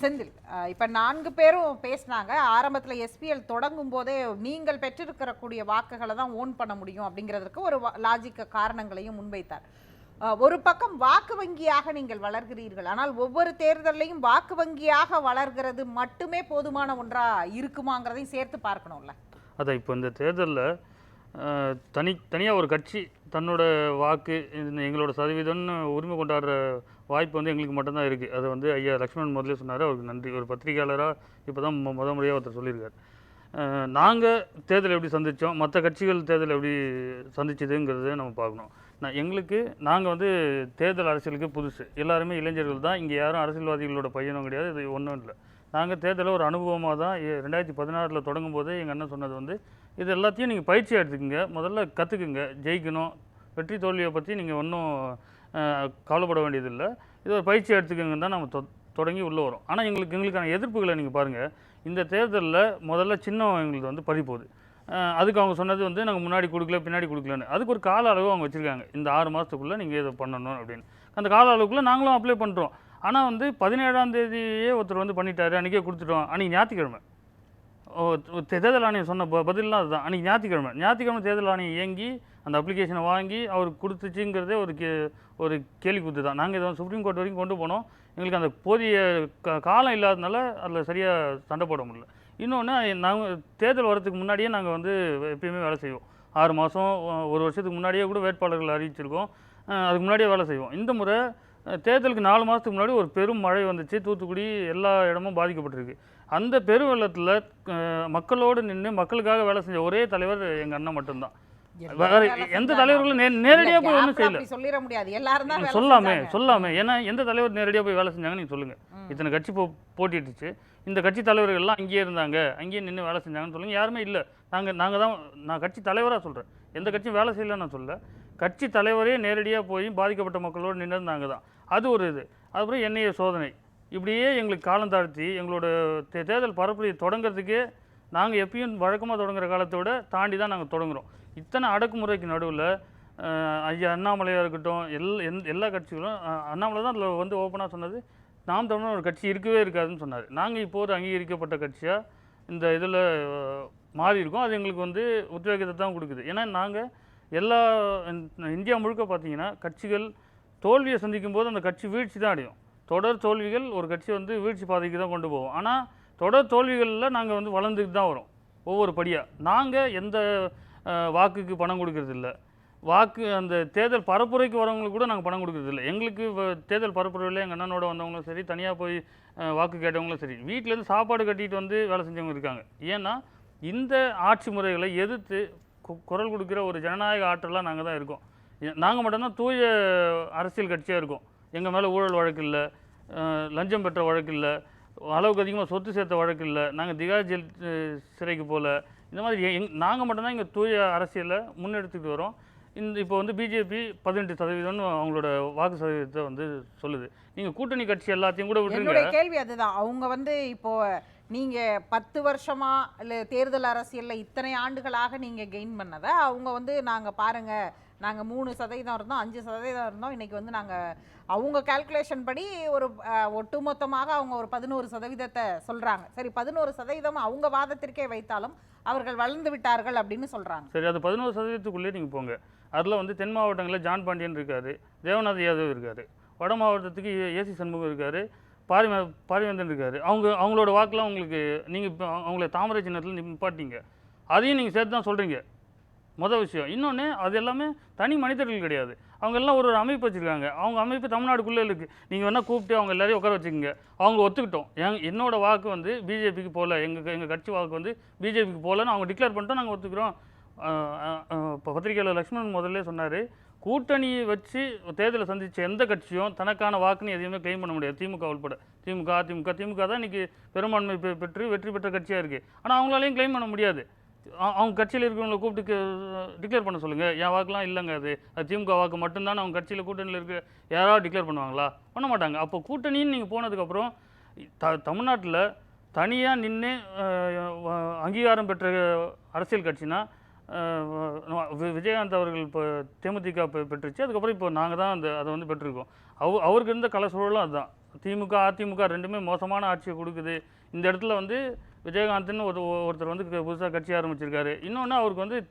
செந்தில். இப்போ நான்கு பேரும் பேசினாங்க. ஆரம்பத்தில் எஸ்பிஎல் தொடங்கும் போதே நீங்கள் பெற்றிருக்கிறக்கூடிய வாக்குகளை தான் ஓன் பண்ண முடியும் அப்படிங்கிறதுக்கு ஒரு லாஜிக்க காரணங்களையும் முன்வைத்தார். ஒரு பக்கம் வாக்கு வங்கியாக நீங்கள் வளர்கிறீர்கள். ஆனால் ஒவ்வொரு தேர்தலையும் வாக்கு வங்கியாக வளர்கிறது மட்டுமே போதுமான ஒன்றாக இருக்குமாங்கிறதையும் சேர்த்து பார்க்கணும்ல. அதான் இப்போ இந்த தேர்தலில் தனி தனியாக ஒரு கட்சி தன்னோட வாக்கு எங்களோட சதவீதம்னு உரிமை கொண்டாடுற வாய்ப்பு வந்து எங்களுக்கு மட்டும்தான் இருக்குது அது வந்து ஐயா லக்ஷ்மணன் முதல்ல சொன்னார். அவருக்கு நன்றி. ஒரு பத்திரிகையாளராக இப்போ தான் முத முறையாக ஒருத்தர் சொல்லியிருக்காரு. நாங்கள் தேர்தல் எப்படி சந்தித்தோம் மற்ற கட்சிகள் தேர்தல் எப்படி சந்திச்சதுங்கிறத நம்ம பார்க்கணும். நான் எங்களுக்கு நாங்கள் வந்து தேர்தல் அரசியலுக்கு புதுசு. எல்லாருமே இளைஞர்கள் தான். இங்கே யாரும் அரசியல்வாதிகளோட பையனும் கிடையாது. இது ஒன்றும் இல்லை. நாங்கள் தேர்தலில் ஒரு அனுபவமாக தான் ரெண்டாயிரத்தி பதினாறில் தொடங்கும் போதே எங்கள் அண்ணன் சொன்னது வந்து இது எல்லாத்தையும் நீங்கள் பயிற்சி எடுத்துக்கோங்க. முதல்ல கற்றுக்குங்க ஜெயிக்கணும். வெற்றி தோல்வியை பற்றி நீங்கள் ஒன்றும் கவலைப்பட வேண்டியதில்லை. இது ஒரு பயிற்சி எடுத்துக்கங்கன்னு தான் நம்ம தொடங்கி உள்ளே வரும். ஆனால் எங்களுக்கு எங்களுக்கான எதிர்ப்புகளை நீங்கள் பாருங்கள் இந்த தேர்தலில் முதல்ல சின்ன எங்களுக்கு வந்து பறிப்போகுது அதுக்கு அவங்க சொன்னது வந்து நாங்கள் முன்னாடி கொடுக்கல பின்னாடி கொடுக்கலன்னு. அதுக்கு ஒரு கால அளவு அவங்க வச்சுருக்காங்க. இந்த ஆறு மாதத்துக்குள்ளே நீங்கள் இதை பண்ணணும் அப்படின்னு. அந்த கால அளவுக்குள்ளே நாங்களும் அப்ளை பண்ணுறோம் ஆனால் வந்து பதினேழாம் தேதியே ஒருத்தர் வந்து பண்ணிட்டாரு. அன்றைக்கே கொடுத்துட்டோம். அன்றைக்கி ஞாயிற்றுக்கிழமை. தேர்தல் ஆணையம் சொன்ன ப- பதில்லாம் அதுதான். அன்றைக்கி ஞாயிற்றுக்கிழமை. ஞாயிற்றுக்கிழமை தேர்தல் ஆணையம் இயங்கி அந்த அப்ளிகேஷனை வாங்கி அவருக்கு கொடுத்துச்சுங்கிறதே ஒரு கே ஒரு கேள்வி குத்து தான். நாங்கள் இதை சுப்ரீம் கோர்ட் வரைக்கும் கொண்டு போனோம். எங்களுக்கு அந்த போதிய க- காலம் இல்லாததுனால அதில் சரியாக சண்டை போட முடியல. இன்னொன்று நாங்கள் தேர்தல் வரதுக்கு முன்னாடியே நாங்கள் வந்து எப்பயுமே வேலை செய்வோம். ஆறு மாதம் ஒரு வருஷத்துக்கு முன்னாடியே கூட வேட்பாளர்கள் அறிவிச்சிருக்கோம். அதுக்கு முன்னாடியே வேலை செய்வோம். இந்த முறை தேர்தலுக்கு நாலு மாதத்துக்கு முன்னாடி ஒரு பெரும் மழை வந்துச்சு. தூத்துக்குடி எல்லா இடமும் பாதிக்கப்பட்டிருக்கு. அந்த பெருவெள்ளத்தில் மக்களோடு நின்று மக்களுக்காக வேலை செஞ்ச ஒரே தலைவர் எங்கள் அண்ணன் மட்டும்தான். வேற எந்த தலைவர்களும் நே நேரடியாக போய் ஒன்றும் செய்யல. சொல்லிட முடியாது. எல்லாரும் சொல்லாமே. சொல்லாமே. ஏன்னா எந்த தலைவர் நேரடியாக போய் வேலை செஞ்சாங்கன்னு நீங்கள் சொல்லுங்கள் இத்தனை கட்சி போ போட்டிட்டுச்சு. இந்த கட்சி தலைவர்கள் எல்லாம் அங்கேயே இருந்தாங்க. அங்கேயே நின்று வேலை செஞ்சாங்கன்னு சொல்லுங்க. யாருமே இல்லை. நாங்கள் நாங்கள் தான் நான் கட்சி தலைவராக சொல்கிறேன் எந்த கட்சியும் வேலை செய்யலன்னு நான் சொல்ல கட்சி தலைவரே நேரடியாக போய் பாதிக்கப்பட்ட மக்களோடு நின்றது நாங்கள் தான். அது ஒரு இது. அதுக்கப்புறம் என்ஐஏ சோதனை. இப்படியே எங்களுக்கு காலம் தாழ்த்தி எங்களோட தே- தேர்தல் பரப்புரை தொடங்குறதுக்கே நாங்கள் எப்பயும் வழக்கமாக தொடங்குற காலத்தை விட தாண்டி தான் நாங்கள் தொடங்குகிறோம் இத்தனை அடக்குமுறைக்கு நடுவில் ஐயா அண்ணாமலையாக இருக்கட்டும் எல் எந் எல்லா கட்சிகளும் அண்ணாமலை தான் அதில் வந்து ஓப்பனாக சொன்னது. நாம் தமிழ் ஒரு கட்சி இருக்கவே இருக்காதுன்னு சொன்னார். நாங்கள் இப்போ ஒரு அங்கீகரிக்கப்பட்ட கட்சியாக இந்த இதில் மாறி இருக்கோம் அது எங்களுக்கு வந்து உத்வேகத்தை தான் கொடுக்குது. ஏன்னா நாங்கள் எல்லா இந்தியா முழுக்க பார்த்தீங்கன்னா கட்சிகள் தோல்வியை சந்திக்கும் போது அந்த கட்சி வீழ்ச்சி தான் அடையும். தொடர் தோல்விகள் ஒரு கட்சி வந்து வீழ்ச்சி பாதைக்கு தான் கொண்டு போவோம் ஆனால் தொடர் தோல்விகளில் நாங்கள் வந்து வளர்ந்துட்டு தான் வரோம் ஒவ்வொரு படியாக நாங்கள் எந்த வாக்குக்கு பணம் கொடுக்கறதில்ல வாக்கு அந்த தேர்தல் பரப்புரைக்கு வரவங்களுக்கு கூட நாங்கள் பணம் கொடுக்கறது இல்லை. எங்களுக்கு தேர்தல் பரப்புரையில் எங்கள் அண்ணனோட வந்தவங்களும் சரி தனியாக போய் வாக்கு கேட்டவங்களும் சரி வீட்டிலேருந்து சாப்பாடு கட்டிட்டு வந்து வேலை செஞ்சவங்க இருக்காங்க. ஏன்னா இந்த ஆட்சி முறைகளை எதிர்த்து குரல் கொடுக்குற ஒரு ஜனநாயக ஆற்றலாக நாங்கள் தான் இருக்கோம். நாங்கள் மட்டும்தான் தூய அரசியல் கட்சியாக இருக்கோம். எங்கள் மேலே ஊழல் வழக்கு இல்லை லஞ்சம் பெற்ற வழக்கு இல்லை அளவுக்கு அதிகமாக சொத்து சேர்த்த வழக்கு இல்லை நாங்கள் திகார் ஜெயில் சிறைக்கு போகல இந்த மாதிரி எங் நாங்கள் மட்டும்தான் இங்கே தூய அரசியலை முன்னெடுத்துக்கிட்டு வரோம். இந்த இப்போ வந்து பிஜேபி பதினெட்டு சதவீதம்னு அவங்களோட வாக்கு சதவீதத்தை வந்து சொல்லுது. நீங்கள் கூட்டணி கட்சி எல்லாத்தையும் கூட விட்டுருங்க. கேள்வி அதுதான். அவங்க வந்து இப்போ நீங்கள் பத்து வருஷமா இல்லை தேர்தல் அரசியலில் இத்தனை ஆண்டுகளாக நீங்கள் கெயின் பண்ணதை அவங்க வந்து நாங்கள் பாருங்கள் நாங்கள் மூணு சதவீதம் இருந்தோம் அஞ்சு சதவீதம் இருந்தோம் இன்றைக்கி வந்து நாங்கள் அவங்க கால்குலேஷன் படி ஒரு ஒட்டுமொத்தமாக அவங்க ஒரு பதினோரு சதவீதத்தை சொல்கிறாங்க சரி பதினோரு சதவீதம் அவங்க வாதத்திற்கே வைத்தாலும் அவர்கள் வளர்ந்து விட்டார்கள் அப்படின்னு சொல்கிறாங்க சரி அது பதினோரு சதவீதத்துக்குள்ளே நீங்கள் போங்க. அதில் வந்து தென் மாவட்டங்களில் ஜான் பாண்டியன் இருக்காரு தேவநாத் யாதவ் இருக்காரு வட மாவட்டத்துக்கு ஏசி சண்முகம் இருக்காரு பாரி பாரிவேந்தன் இருக்கார் அவங்க அவங்களோட வாக்கெலாம் உங்களுக்கு நீங்கள் இப்போ அவங்கள தாமரை சின்னத்தில் நிப்பாட்டிங்க. அதையும் நீங்கள் சேர்த்து தான் சொல்கிறீங்க மொதல் விஷயம். இன்னொன்று அது எல்லாமே தனி மனிதர்கள் கிடையாது. அவங்க எல்லாம் ஒரு ஒரு அமைப்பு வச்சுருக்காங்க. அவங்க அமைப்பு தமிழ்நாடுக்குள்ளே இருக்குது நீங்கள் வேணால் கூப்பிட்டு அவங்க எல்லாரையும் உட்கார வச்சுக்கோங்க. அவங்க ஒத்துக்கிட்டோம். எங் என்னோடய வாக்கு வந்து பிஜேபிக்கு போகல எங்கள் எங்கள் கட்சி வாக்கு வந்து பிஜேபிக்கு போகலன்னு அவங்க டிக்ளேர் பண்ணிட்டோம் நாங்கள் ஒத்துக்கிறோம். இப்போ பத்திரிகையாளர் லக்ஷ்மணன் முதல்ல சொன்னார் கூட்டணியை வச்சு தேர்தலை சந்தித்த எந்த கட்சியும் தனக்கான வாக்குன்னு எதையுமே கிளைம் பண்ண முடியாது. திமுக உள்பட. திமுக அதிமுக. திமுக தான் இன்றைக்கி பெரும்பான்மை பெற்று வெற்றி பெற்ற கட்சியாக இருக்குது ஆனால் அவங்களாலையும் கிளைம் பண்ண முடியாது. அவங்க கட்சியில் இருக்கிறவங்களை கூப்பிட்டு டிக்ளேர் பண்ண சொல்லுங்கள் என் வாக்குலாம் இல்லைங்க அது. அது திமுக வாக்கு மட்டும்தான் அவங்க கட்சியில் கூட்டணியில் இருக்க. யாராவது டிக்ளேர் பண்ணுவாங்களா? பண்ண மாட்டாங்க. அப்போ கூட்டணின்னு நீங்கள் போனதுக்கப்புறம் த தமிழ்நாட்டில் தனியாக நின்று அங்கீகாரம் பெற்ற அரசியல் கட்சினா விஜயகாந்த் அவர்கள் இப்போ தேமுதிக பெற்றுச்சு. அதுக்கப்புறம் இப்போ நாங்கள் தான் அந்த அதை வந்து பெற்றிருக்கோம். அவ அவருக்கு இருந்த கல சூழலும் அதுதான். திமுக அதிமுக ரெண்டுமே மோசமான ஆட்சியை கொடுக்குது. இந்த இடத்துல வந்து விஜயகாந்த்னு ஒரு ஒருத்தர் வந்து புதுசாக கட்சி ஆரம்பிச்சிருக்காரு. இன்னொன்று அவருக்கு வந்து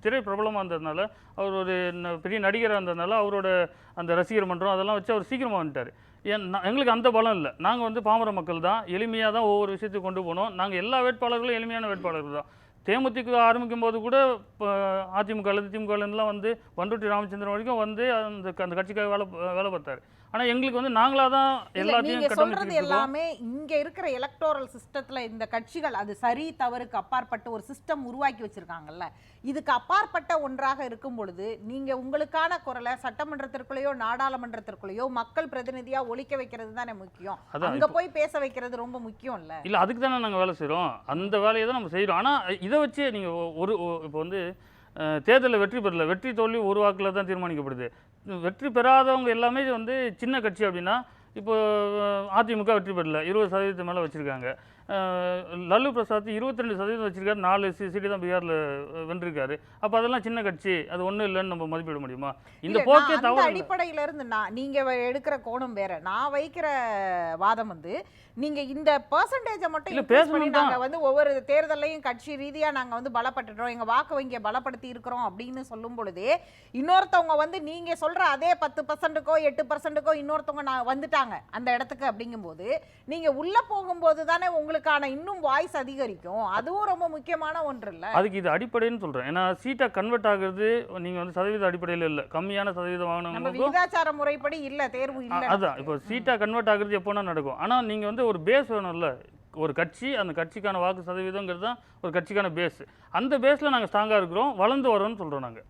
திரை பிரபலமாக இருந்ததுனால அவர் ஒரு ந- பெரிய நடிகராக இருந்ததுனால அவரோட அந்த ரசிகர் மன்றம் அதெல்லாம் வச்சு அவர் சீக்கிரமாக வந்துட்டார். ஏன் நான் எங்களுக்கு அந்த பலம் இல்லை. நாங்கள் வந்து பாமர மக்கள் தான். எளிமையாக தான் ஒவ்வொரு விஷயத்தையும் கொண்டு போனோம். நாங்கள் எல்லா வேட்பாளர்களும் எளிமையான வேட்பாளர்கள் தான். தேமுதிக ஆரம்பிக்கும் போது கூட இப்போ அதிமுகலேருந்து திமுகலேருந்துலாம் வந்து பண்ருட்டி ராமச்சந்திரன் வரைக்கும் வந்து அந்த அந்த கட்சிக்காக வேலை வேலை பார்த்தார். ஆனால் எங்களுக்கு வந்து நாங்களாக தான் எல்லாத்தையும் சொல்றது இருக்கோம். எல்லாமே இங்க இருக்கிற எலக்டோரல் சிஸ்டத்துல இந்த கட்சிகள் அது சரி தவறுக்கு அப்பாற்பட்ட ஒரு சிஸ்டம் உருவாக்கி வச்சிருக்காங்கல்ல. இதுக்கு அப்பாற்பட்ட ஒன்றாக இருக்கும் பொழுது நீங்க உங்களுக்கான குரலை சட்டமன்றத்திற்குள்ளேயோ நாடாளுமன்றத்திற்குள்ளேயோ மக்கள் பிரதிநிதியா ஒழிக்க வைக்கிறது தானே முக்கியம். அங்க போய் பேச வைக்கிறது ரொம்ப முக்கியம் இல்ல இல்லை அதுக்கு தானே நாங்கள் வேலை செய்கிறோம் அந்த வேலையை தான் நம்ம செய்கிறோம் ஆனால் இதை வச்சு நீங்கள் ஒரு இப்போ வந்து தேர்தலில் வெற்றி பெறல. வெற்றி தோல்வி ஒரு வாக்கில் தான் தீர்மானிக்கப்படுது. வெற்றி பெறாதவங்க எல்லாமே வந்து சின்ன கட்சி அப்படின்னா இப்போ அதிமுக வெற்றி பெறல. இருபது சதவீதத்து மேலே வச்சுருக்காங்க. லல்லு பிரசாத் இருபத்தி ரெண்டு சதவீதம் வச்சிருக்காரு. நாலு சீட்டு தான் பீகாரில் வென்றிருக்காரு. அப்போ அதெல்லாம் சின்ன கட்சி. அது ஒன்றும் இல்லைன்னு நம்ம மதிப்பிட முடியுமா? இந்த போக்கே தவறு. அடிப்படையில இருந்து நான் நீங்க வ- எடுக்கிற கோணம் வேற. நான் வைக்கிற வாதம் வந்து நீங்க இந்த பெர்சன்டேஜை மட்டும் இல்ல, பண்ணி நாங்க வந்து ஒவ்வொரு தேர்தலையும் கட்சி ரீதியா நாங்க வந்து பலப்பட்டுட்டோம். எங்க வாக்கு வங்கியை பலப்படுத்தி இருக்கிறோம் அப்படின்னு சொல்லும் பொழுதே இன்னொருத்தவங்க வந்து நீங்க சொல்ற அதே பத்து பர்சன்ட்டுக்கோ எட்டு பர்சன்ட்டுக்கோ இன்னொருத்தவங்க நான் வந்துட்டாங்க அந்த இடத்துக்கு அப்படிங்கும்போது நீங்க உள்ள போகும்போது தானே உங்களுக்கான இன்னும் வாய்ஸ் அதிகரிக்கும். அதுவும் ரொம்ப முக்கியமான ஒன்று இல்ல அதுக்கு இது அடிப்படைன்னு சொல்கிறேன் ஏன்னா சீட்டாக கன்வெர்ட் ஆகுறது நீங்கள் வந்து சதவீத அடிப்படையில் இல்லை. கம்மியான சதவீதம் நம்ம வாங்கினவங்களுக்கும் விகிதாச்சார முறைப்படி இல்ல தேர்வு இல்ல. அதான். இப்போ சீட்டாக கன்வெர்ட் ஆகுறது எப்போனா நடக்கும். ஆனால் நீங்கள் வந்து ஒரு பேஸ் வேணும்ல. ஒரு கட்சி அந்த கட்சிக்கான வாக்கு சதவீதங்கிறது தான் ஒரு கட்சிக்கான பேஸ் அந்த பேஸில் நாங்கள் ஸ்ட்ராங்காக இருக்கிறோம் வளர்ந்து வரோம்னு சொல்கிறோம் நாங்கள்